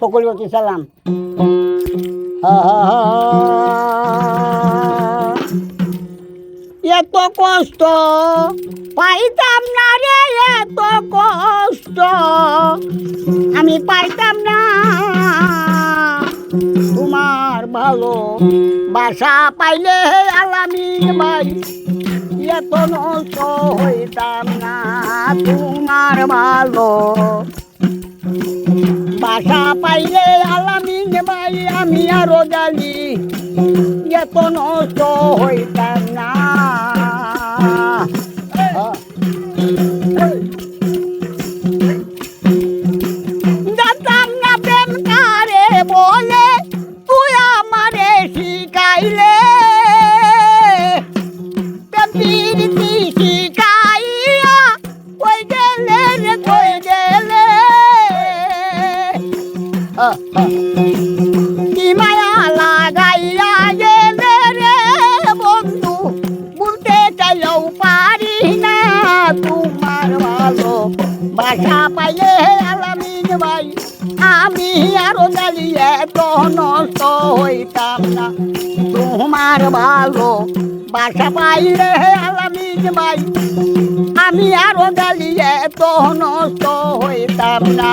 সকলকে সালাম। এত কষ্ট, পাইতাম না রে, এত কষ্ট। আমি পাইতাম না। তোমার ভালো বাসা পাইলে আলামি ভাই, এত নষ্ট হইতাম না। তোমার ভালো বাসা পাইলে আলামিন ভাই আমি আরও জানি। এত নষ্ট হইতাম না। কি মায়া লাগাইয়া গেলে রে বন্ধু? বলতে চাইলেও পারি না। তোমার ভালো বাসা পাইলে আলামিন ভাই, আমি আরও জ্বালিয়ে তো নষ্ট হইতাম না। তোমার ভালো বাসা পাইলে আলামিন ভাই, আমি আরও জ্বালিয়ে তো নষ্ট হইতাম না।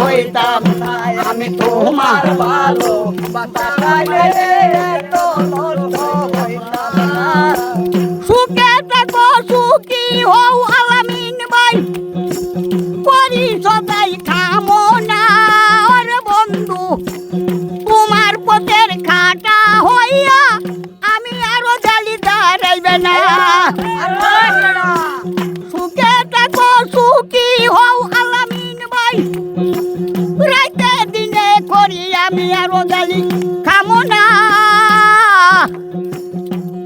হইতাম। আমি তোমার ভালো। সুখে থাকো সুখী হও আলামিন ভাই। করি সদাই বন্ধু। তোমার পথের খাটা হইয়া আমি আরও জালি দাঁড়াইবে না। আমি আরও জালি খামো না।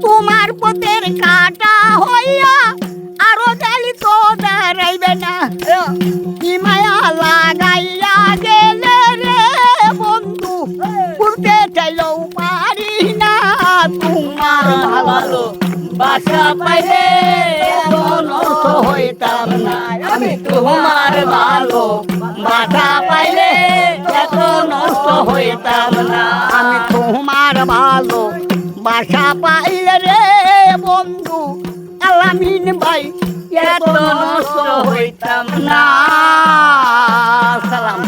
তোমার পথের কাটা হইয়া আরও জালি তো দাঁড়াইবে না। কি মায়া লাগাইয়া গেলে রে বন্ধু ঘুরতে চাইলেও পারি না তোমার ভালো। বাসা পাইলে হইতাম না। আমি তোমার ভালো। বাসা পাইলে হইতাম আমি তোমার ভালো বাসা পাই রে বন্ধু আলামিন ভাই এত নষ্ট হইতাম না। সালাম।